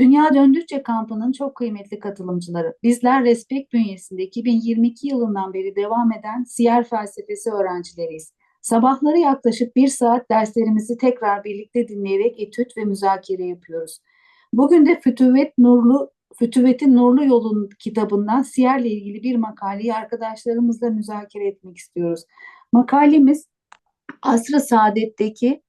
Dünya Döndükçe kampının çok kıymetli katılımcıları, bizler Respekt bünyesinde 2022 yılından beri devam eden siyer felsefesi öğrencileriyiz. Sabahları yaklaşık bir saat derslerimizi tekrar birlikte dinleyerek etüt ve müzakere yapıyoruz. Bugün de Fütüvet Nurlu Fütüvet'in Nurlu Yolun kitabından siyerle ilgili bir makaleyi arkadaşlarımızla müzakere etmek istiyoruz. Makalemiz Asr-ı Saadet'teki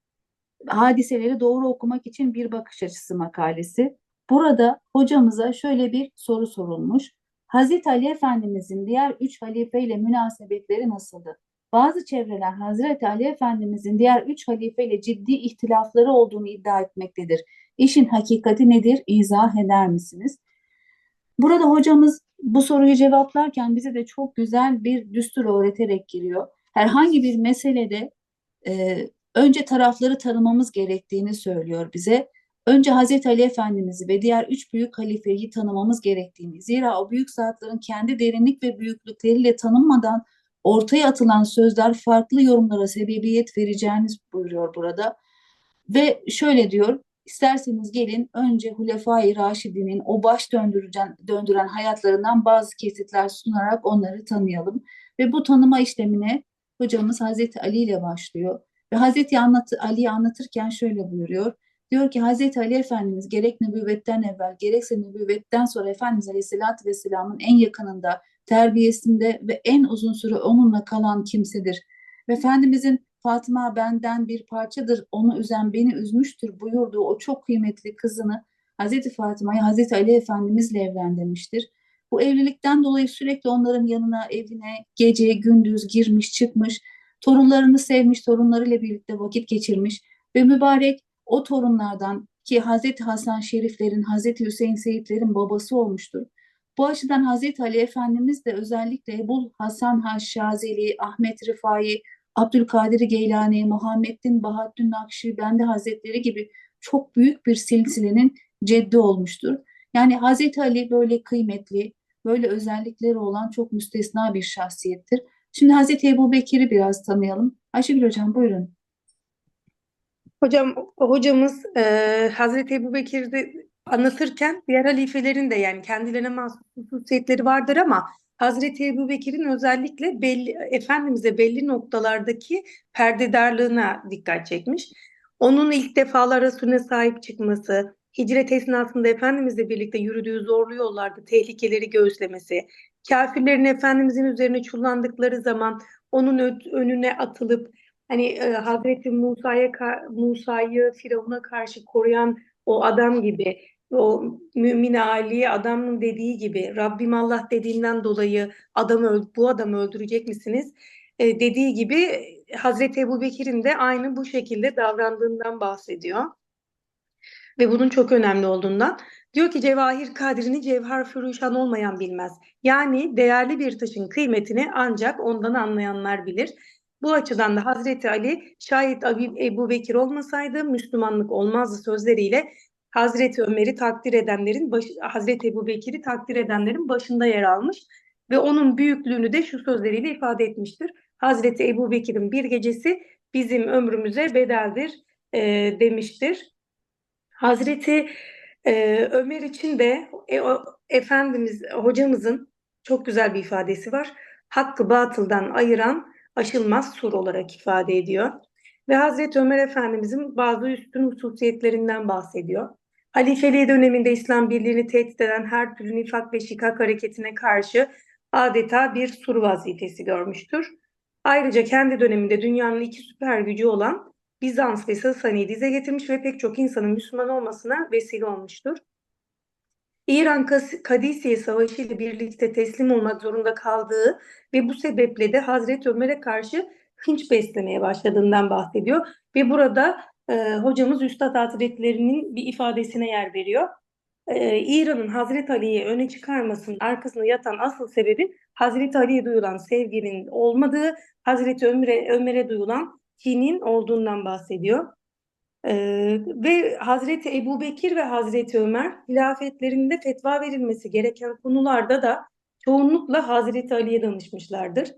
hadiseleri doğru okumak için bir bakış açısı makalesi. Burada hocamıza şöyle bir soru sorulmuş. Hazreti Ali Efendimizin diğer üç halifeyle münasebetleri nasıldı? Bazı çevreler Hazreti Ali Efendimizin diğer üç halifeyle ciddi ihtilafları olduğunu iddia etmektedir. İşin hakikati nedir? İzah eder misiniz? Burada hocamız bu soruyu cevaplarken bize de çok güzel bir düstur öğreterek giriyor. Herhangi bir meselede e, önce tarafları tanımamız gerektiğini söylüyor bize. Önce Hazreti Ali Efendimiz'i ve diğer üç büyük halifeyi tanımamız gerektiğini, zira o büyük zatların kendi derinlik ve büyüklükleriyle tanınmadan ortaya atılan sözler farklı yorumlara sebebiyet vereceğiniz buyuruyor burada. Ve şöyle diyor, isterseniz gelin önce Hulefai Raşidi'nin o baş döndüren, döndüren hayatlarından bazı kesitler sunarak onları tanıyalım. Ve bu tanıma işlemine hocamız Hazreti Ali ile başlıyor. Ve Hazreti anlat Ali'yi anlatırken şöyle buyuruyor. Diyor ki Hazreti Ali Efendimiz gerek nübüvvetten evvel gerekse nübüvvetten sonra Efendimiz Aleyhisselatü Vesselam'ın en yakınında, terbiyesinde ve en uzun süre onunla kalan kimsedir. Ve Efendimizin Fatıma benden bir parçadır, onu üzen beni üzmüştür buyurduğu o çok kıymetli kızını Hazreti Fatıma'yı Hazreti Ali Efendimizle evlendirmiştir. Bu evlilikten dolayı sürekli onların yanına, evine gece, gündüz girmiş, çıkmış, torunlarını sevmiş, torunlarıyla birlikte vakit geçirmiş ve mübarek o torunlardan ki Hazreti Hasan Şeriflerin, Hazreti Hüseyin Seyitlerin babası olmuştur. Bu açıdan Hazreti Ali Efendimiz de özellikle Ebu Hasan Haşşazeli, Ahmet Rifai, Abdülkadir Geylani, Muhammedin Bahaddin Nakşibendi Hazretleri gibi çok büyük bir silsilenin ceddi olmuştur. Yani Hazreti Ali böyle kıymetli, böyle özellikleri olan çok müstesna bir şahsiyettir. Şimdi Hazreti Ebu Bekir'i biraz tanıyalım. Ayşegül Hocam buyurun. Hocam hocamız e, Hazreti Ebu Bekir'de anlatırken diğer halifelerin de yani kendilerine mahsus hususiyetleri vardır ama Hazreti Ebu Bekir'in özellikle belli, Efendimiz'e belli noktalardaki perdedarlığına dikkat çekmiş. Onun ilk defalar Resulüne sahip çıkması, hicret esnasında Efendimiz'le birlikte yürüdüğü zorlu yollarda tehlikeleri göğüslemesi, kafirlerin Efendimiz'in üzerine çullandıkları zaman onun önüne atılıp hani e, Hazreti Musa'ya Musa'yı Firavun'a karşı koruyan o adam gibi o mümin Ali adamın dediği gibi Rabbim Allah dediğinden dolayı adamı bu adamı öldürecek misiniz? E, dediği gibi Hazreti Ebu Bekir'in de aynı bu şekilde davrandığından bahsediyor. Ve bunun çok önemli olduğundan. Diyor ki cevahir kadrini cevher fürüşan olmayan bilmez. Yani değerli bir taşın kıymetini ancak ondan anlayanlar bilir. Bu açıdan da Hazreti Ali şayet Ebu Bekir olmasaydı Müslümanlık olmazdı sözleriyle Hazreti Ömer'i takdir edenlerin, baş, Hazreti Ebu Bekir'i takdir edenlerin başında yer almış ve onun büyüklüğünü de şu sözleriyle ifade etmiştir. Hazreti Ebu Bekir'in bir gecesi bizim ömrümüze bedeldir e, demiştir. Hazreti e, Ömer için de e, o, Efendimiz, hocamızın çok güzel bir ifadesi var. Hakkı batıldan ayıran aşılmaz sur olarak ifade ediyor. Ve Hazreti Ömer Efendimizin bazı üstün hususiyetlerinden bahsediyor. Halifeliği döneminde İslam birliğini tehdit eden her türlü nifak ve şikak hareketine karşı adeta bir sur vazifesi görmüştür. Ayrıca kendi döneminde dünyanın iki süper gücü olan Bizans ve Sasani'yi dize getirmiş ve pek çok insanın Müslüman olmasına vesile olmuştur. İran Kadisiye Savaşı ile birlikte teslim olmak zorunda kaldığı ve bu sebeple de Hazreti Ömer'e karşı hınç beslemeye başladığından bahsediyor. Ve burada e, hocamız Üstad Hazretleri'nin bir ifadesine yer veriyor. E, İran'ın Hazreti Ali'yi öne çıkarmasının arkasında yatan asıl sebebin Hazreti Ali'ye duyulan sevginin olmadığı, Hazreti Ömer'e Ömer'e duyulan kinin olduğundan bahsediyor. Ee, ve Hazreti Ebu Bekir ve Hazreti Ömer hilafetlerinde fetva verilmesi gereken konularda da çoğunlukla Hazreti Ali'ye danışmışlardır.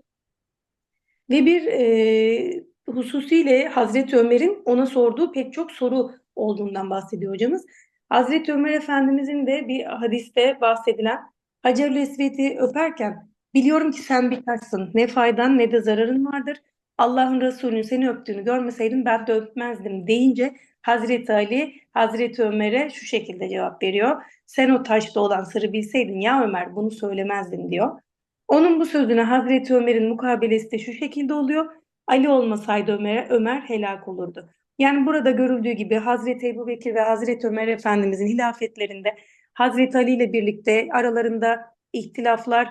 Ve bir e, hususiyle Hazreti Ömer'in ona sorduğu pek çok soru olduğundan bahsediyor hocamız. Hazreti Ömer Efendimizin de bir hadiste bahsedilen Hacer-ül Esved'i öperken biliyorum ki sen bir taşsın. Ne faydan ne de zararın vardır. Allah'ın Resulü'nün seni öptüğünü görmeseydim ben de öpmezdim deyince Hazreti Ali Hazreti Ömer'e şu şekilde cevap veriyor. Sen o taşta olan sırrı bilseydin ya Ömer bunu söylemezdin diyor. Onun bu sözüne Hazreti Ömer'in mukabelesi de şu şekilde oluyor. Ali olmasaydı Ömer, Ömer helak olurdu. Yani burada görüldüğü gibi Hazreti Ebubekir ve Hazreti Ömer Efendimizin hilafetlerinde Hazreti Ali ile birlikte aralarında ihtilaflar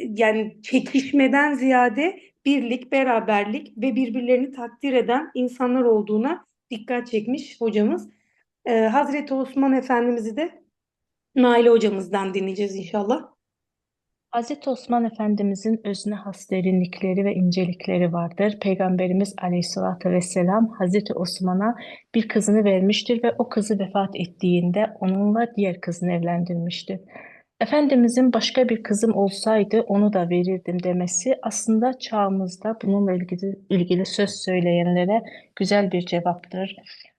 yani çekişmeden ziyade birlik, beraberlik ve birbirlerini takdir eden insanlar olduğuna dikkat çekmiş hocamız. Ee, Hazreti Osman Efendimiz'i de Naile hocamızdan dinleyeceğiz inşallah. Hazreti Osman Efendimizin özüne has derinlikleri ve incelikleri vardır. Peygamberimiz Aleyhisselatü Vesselam Hazreti Osman'a bir kızını vermiştir ve o kızı vefat ettiğinde onunla diğer kızını evlendirmiştir. Efendimizin başka bir kızım olsaydı onu da verirdim demesi aslında çağımızda bununla ilgili, ilgili söz söyleyenlere güzel bir cevaptır.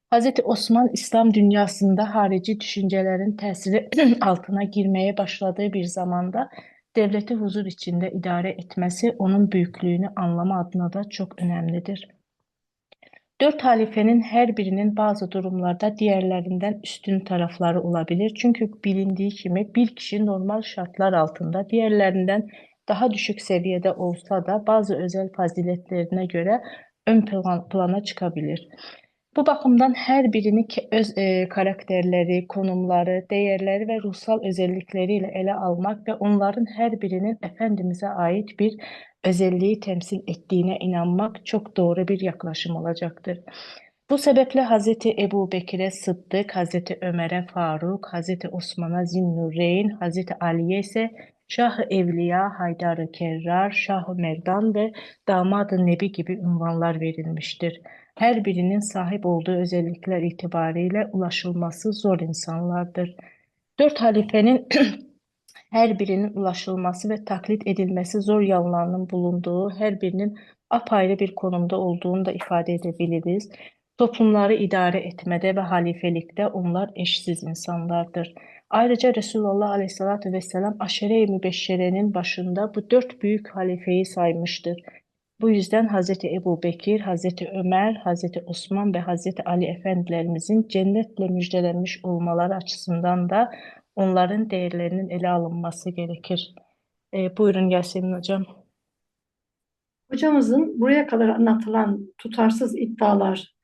Hazreti Osman İslam dünyasında harici düşüncelerin tesiri altına girmeye başladığı bir zamanda devleti huzur içinde idare etmesi onun büyüklüğünü anlama adına da çok önemlidir. Dörd halifənin hər birinin bəzi durumlarda digərlərindən üstün tərəfləri ola bilər. Çünki bilindiyi kimi bir kişi normal şərtlər altında digərlərindən daha düşük səviyyədə olsa da, bəzi özəl fəzilətlərinə görə ön plan plana çıxa bilir. Bu bakımdan her birinin ke- öz e, karakterleri, konumları, değerleri ve ruhsal özellikleriyle ele almak ve onların her birinin Efendimiz'e ait bir özelliği temsil ettiğine inanmak çok doğru bir yaklaşım olacaktır. Bu sebeple Hazreti Ebu Bekir'e Sıddık, Hazreti Ömer'e Faruk, Hazreti Osman'a Zinnurreyn, Hazreti Ali'ye ise Şah-ı Evliya, Haydar-ı Kerrar, Şah-ı Merdan ve Damat-ı Nebi gibi unvanlar verilmiştir. Her birinin sahip olduğu özellikler itibariyle ulaşılması zor insanlardır. Dört halifenin her birinin ulaşılması ve taklit edilmesi zor yanlarının bulunduğu, her birinin apayrı bir konumda olduğunu da ifade edebiliriz. Toplumları idare etmede ve halifelikte onlar eşsiz insanlardır. Ayrıca Resulullah Aleyhisselatü Vesselam Aşere-i Mübeşşere'nin başında bu dört büyük halifeyi saymıştır. Bu yüzden Hazreti Ebu Bekir, Hazreti Ömer, Hazreti Osman ve Hazreti Ali efendilerimizin cennetle müjdelenmiş olmaları açısından da onların değerlerinin ele alınması gerekir. E, buyurun Yasemin Hocam. Hocamızın buraya kadar anlatılan tutarsız iddialar,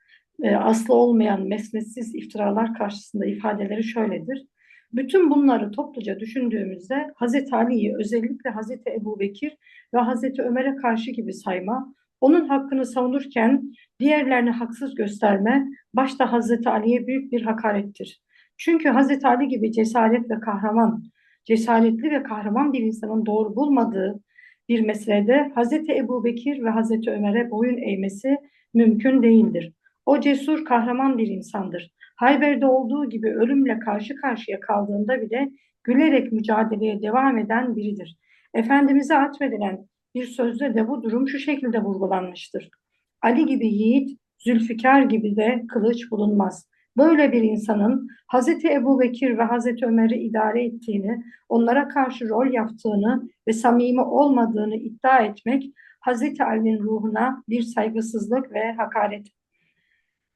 e, aslı olmayan mesnetsiz iftiralar karşısında ifadeleri şöyledir. Bütün bunları topluca düşündüğümüzde Hazreti Ali'yi özellikle Hazreti Ebubekir ve Hazreti Ömer'e karşı gibi sayma, onun hakkını savunurken diğerlerini haksız gösterme, başta Hazreti Ali'ye büyük bir hakarettir. Çünkü Hazreti Ali gibi cesaret ve kahraman, cesaretli ve kahraman bir insanın doğru bulmadığı bir meselede Hazreti Ebubekir ve Hazreti Ömer'e boyun eğmesi mümkün değildir. O cesur, kahraman bir insandır. Hayber'de olduğu gibi ölümle karşı karşıya kaldığında bile gülerek mücadeleye devam eden biridir. Efendimiz'e atfedilen bir sözde de bu durum şu şekilde vurgulanmıştır. Ali gibi yiğit, Zülfikar gibi de kılıç bulunmaz. Böyle bir insanın Hazreti Ebubekir ve Hazreti Ömer'i idare ettiğini, onlara karşı rol yaptığını ve samimi olmadığını iddia etmek Hazreti Ali'nin ruhuna bir saygısızlık ve hakaret.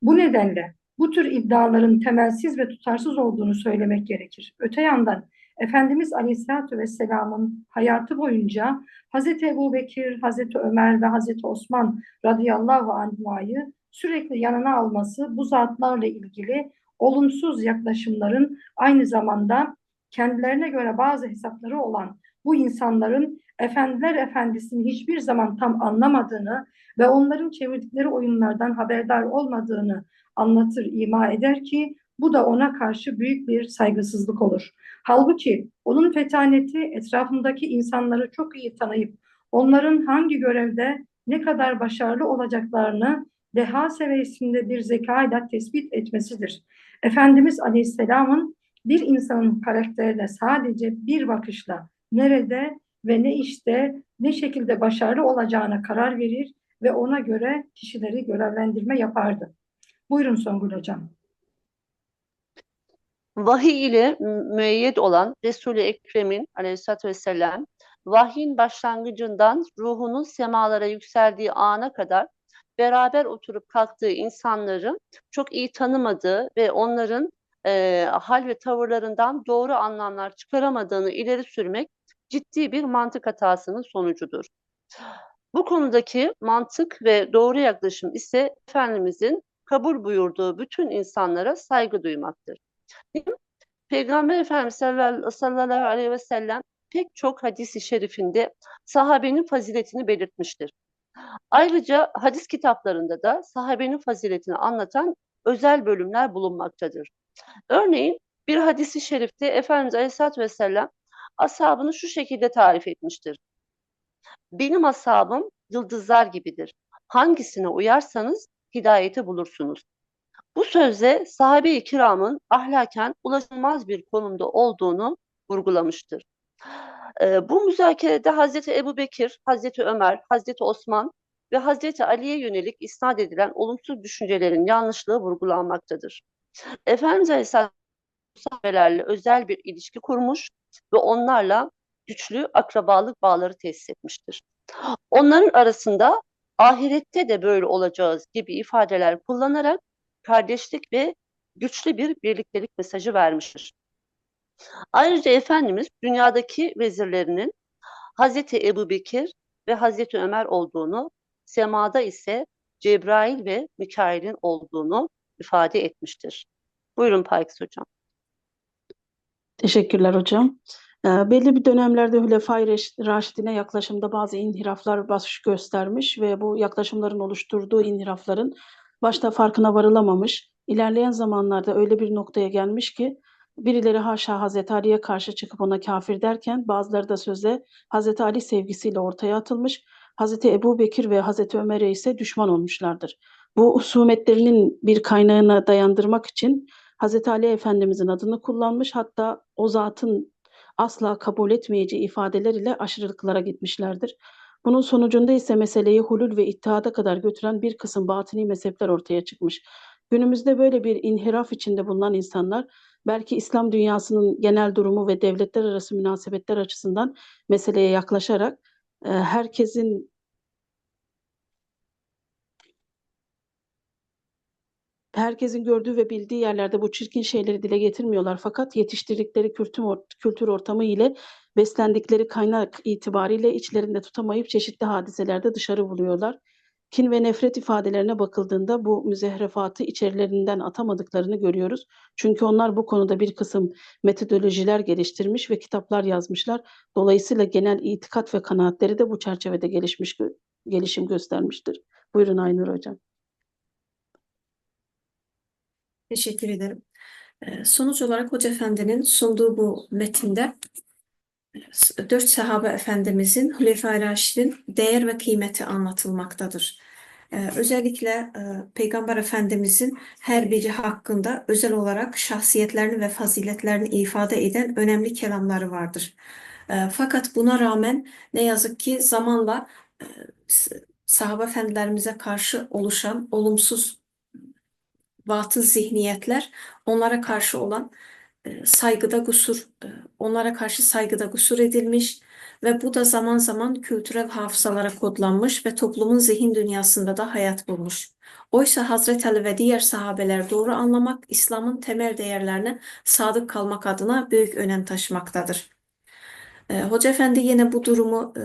Bu nedenle bu tür iddiaların temelsiz ve tutarsız olduğunu söylemek gerekir. Öte yandan Efendimiz Aleyhisselatü Vesselam'ın hayatı boyunca Hazreti Ebubekir, Hazreti Ömer ve Hazreti Osman radıyallahu anh'ı sürekli yanına alması bu zatlarla ilgili olumsuz yaklaşımların aynı zamanda kendilerine göre bazı hesapları olan bu insanların efendiler efendisini hiçbir zaman tam anlamadığını ve onların çevirdikleri oyunlardan haberdar olmadığını anlatır, ima eder ki bu da ona karşı büyük bir saygısızlık olur. Halbuki onun fetaneti etrafındaki insanları çok iyi tanıyıp onların hangi görevde ne kadar başarılı olacaklarını deha seviyesinde bir zekayla tespit etmesidir. Efendimiz Aleyhisselam'ın bir insanın karakterine sadece bir bakışla nerede ve ne işte ne şekilde başarılı olacağına karar verir ve ona göre kişileri görevlendirme yapardı. Buyurun Songül Hocam. vahiy ile müeyyed olan Resul-i Ekrem'in aleyhissalatü vesselam vahyin başlangıcından ruhunun semalara yükseldiği ana kadar beraber oturup kalktığı insanları çok iyi tanımadığı ve onların e, hal ve tavırlarından doğru anlamlar çıkaramadığını ileri sürmek ciddi bir mantık hatasının sonucudur. Bu konudaki mantık ve doğru yaklaşım ise Efendimizin kabul buyurduğu bütün insanlara saygı duymaktır. Peygamber Efendimiz sallallahu aleyhi ve sellem pek çok hadisi şerifinde sahabenin faziletini belirtmiştir. Ayrıca hadis kitaplarında da sahabenin faziletini anlatan özel bölümler bulunmaktadır. Örneğin bir hadisi şerifte Efendimiz Aleyhisselatü Vesselam ashabını şu şekilde tarif etmiştir. Benim ashabım yıldızlar gibidir. Hangisine uyarsanız hidayeti bulursunuz. Bu sözle sahabe-i kiramın ahlaken ulaşılmaz bir konumda olduğunu vurgulamıştır. Ee, bu müzakerede Hazreti Ebu Bekir, Hazreti Ömer, Hazreti Osman ve Hazreti Ali'ye yönelik isnat edilen olumsuz düşüncelerin yanlışlığı vurgulanmaktadır. Efendimiz Aleyhisselam özel bir ilişki kurmuş ve onlarla güçlü akrabalık bağları tesis etmiştir. Onların arasında ahirette de böyle olacağız gibi ifadeler kullanarak kardeşlik ve güçlü bir birliktelik mesajı vermiştir. Ayrıca Efendimiz dünyadaki vezirlerinin Hazreti Ebu Bekir ve Hazreti Ömer olduğunu, semada ise Cebrail ve Mikail'in olduğunu ifade etmiştir. Buyurun Paykis Hocam. Teşekkürler hocam. Ee, belli bir dönemlerde Hülefai Raşidine yaklaşımda bazı inhiraflar baş göstermiş ve bu yaklaşımların oluşturduğu inhirafların başta farkına varılamamış. İlerleyen zamanlarda öyle bir noktaya gelmiş ki birileri haşa Hazreti Ali'ye karşı çıkıp ona kafir derken bazıları da sözde Hazreti Ali sevgisiyle ortaya atılmış. Hazreti Ebu Bekir ve Hazreti Ömer'e ise düşman olmuşlardır. Bu husumetlerinin bir kaynağına dayandırmak için Hazreti Ali Efendimizin adını kullanmış hatta o zatın asla kabul etmeyeceği ifadeler ile aşırılıklara gitmişlerdir. Bunun sonucunda ise meseleyi hulul ve ittihada kadar götüren bir kısım batini mezhepler ortaya çıkmış. Günümüzde böyle bir inhiraf içinde bulunan insanlar belki İslam dünyasının genel durumu ve devletler arası münasebetler açısından meseleye yaklaşarak e, herkesin herkesin gördüğü ve bildiği yerlerde bu çirkin şeyleri dile getirmiyorlar. Fakat yetiştirdikleri kültür, or- kültür ortamı ile beslendikleri kaynak itibariyle içlerinde tutamayıp çeşitli hadiselerde dışarı vuruyorlar. Kin ve nefret ifadelerine bakıldığında bu müzehrefatı içerilerinden atamadıklarını görüyoruz. Çünkü onlar bu konuda bir kısım metodolojiler geliştirmiş ve kitaplar yazmışlar. Dolayısıyla genel itikat ve kanaatleri de bu çerçevede gelişmiş gelişim göstermiştir. Buyurun Aynur Hocam. Teşekkür ederim. Ee, Sonuç olarak Hoca Efendi'nin sunduğu bu metinde e, dört sahabe efendimizin Hulefai Raşid'in değer ve kıymeti anlatılmaktadır. Ee, Özellikle e, Peygamber Efendimizin her biri hakkında özel olarak şahsiyetlerini ve faziletlerini ifade eden önemli kelamları vardır. Ee, Fakat buna rağmen ne yazık ki zamanla e, sahabe efendilerimize karşı oluşan olumsuz batıl zihniyetler onlara karşı olan e, saygıda kusur, e, onlara karşı saygıda kusur edilmiş ve bu da zaman zaman kültürel hafızalara kodlanmış ve toplumun zihin dünyasında da hayat bulmuş. Oysa Hazreti Ali ve diğer sahabeler doğru anlamak, İslam'ın temel değerlerine sadık kalmak adına büyük önem taşımaktadır. E, Hoca Efendi yine bu durumu e,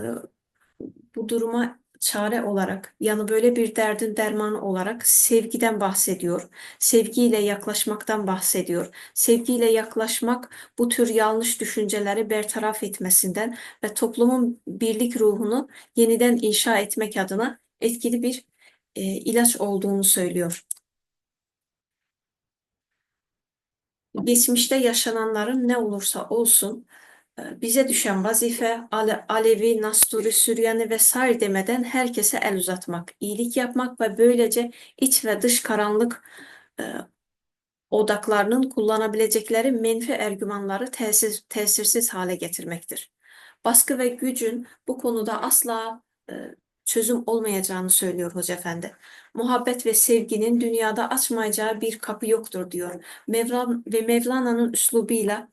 bu duruma çare olarak yani böyle bir derdin dermanı olarak sevgiden bahsediyor. Sevgiyle yaklaşmaktan bahsediyor. Sevgiyle yaklaşmak bu tür yanlış düşünceleri bertaraf etmesinden ve toplumun birlik ruhunu yeniden inşa etmek adına etkili bir e, ilaç olduğunu söylüyor. Geçmişte yaşananların ne olursa olsun bize düşen vazife Ale- Alevi, Nasturi, Süryani vesaire demeden herkese el uzatmak, iyilik yapmak ve böylece iç ve dış karanlık e, odaklarının kullanabilecekleri menfi ergümanları tesir, tesirsiz hale getirmektir. Baskı ve gücün bu konuda asla e, çözüm olmayacağını söylüyor Hoca Efendi. Muhabbet ve sevginin dünyada açmayacağı bir kapı yoktur diyor. Mevlan ve Mevlana'nın üslubuyla,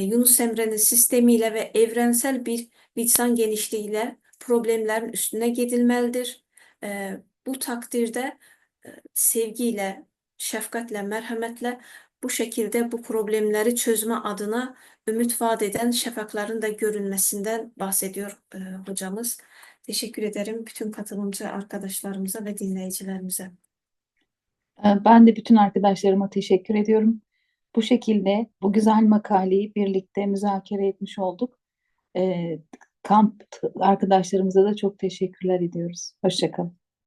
Yunus Emre'nin sistemiyle ve evrensel bir vicdan genişliğiyle problemlerin üstüne gidilmelidir. E, bu takdirde e, sevgiyle, şefkatle, merhametle bu şekilde bu problemleri çözme adına ümit vaat eden şafakların da görünmesinden bahsediyor e, hocamız. Teşekkür ederim bütün katılımcı arkadaşlarımıza ve dinleyicilerimize. Ben de bütün arkadaşlarıma teşekkür ediyorum. Bu şekilde bu güzel makaleyi birlikte müzakere etmiş olduk. Ee, Kamp arkadaşlarımıza da çok teşekkürler ediyoruz. Hoşça kalın.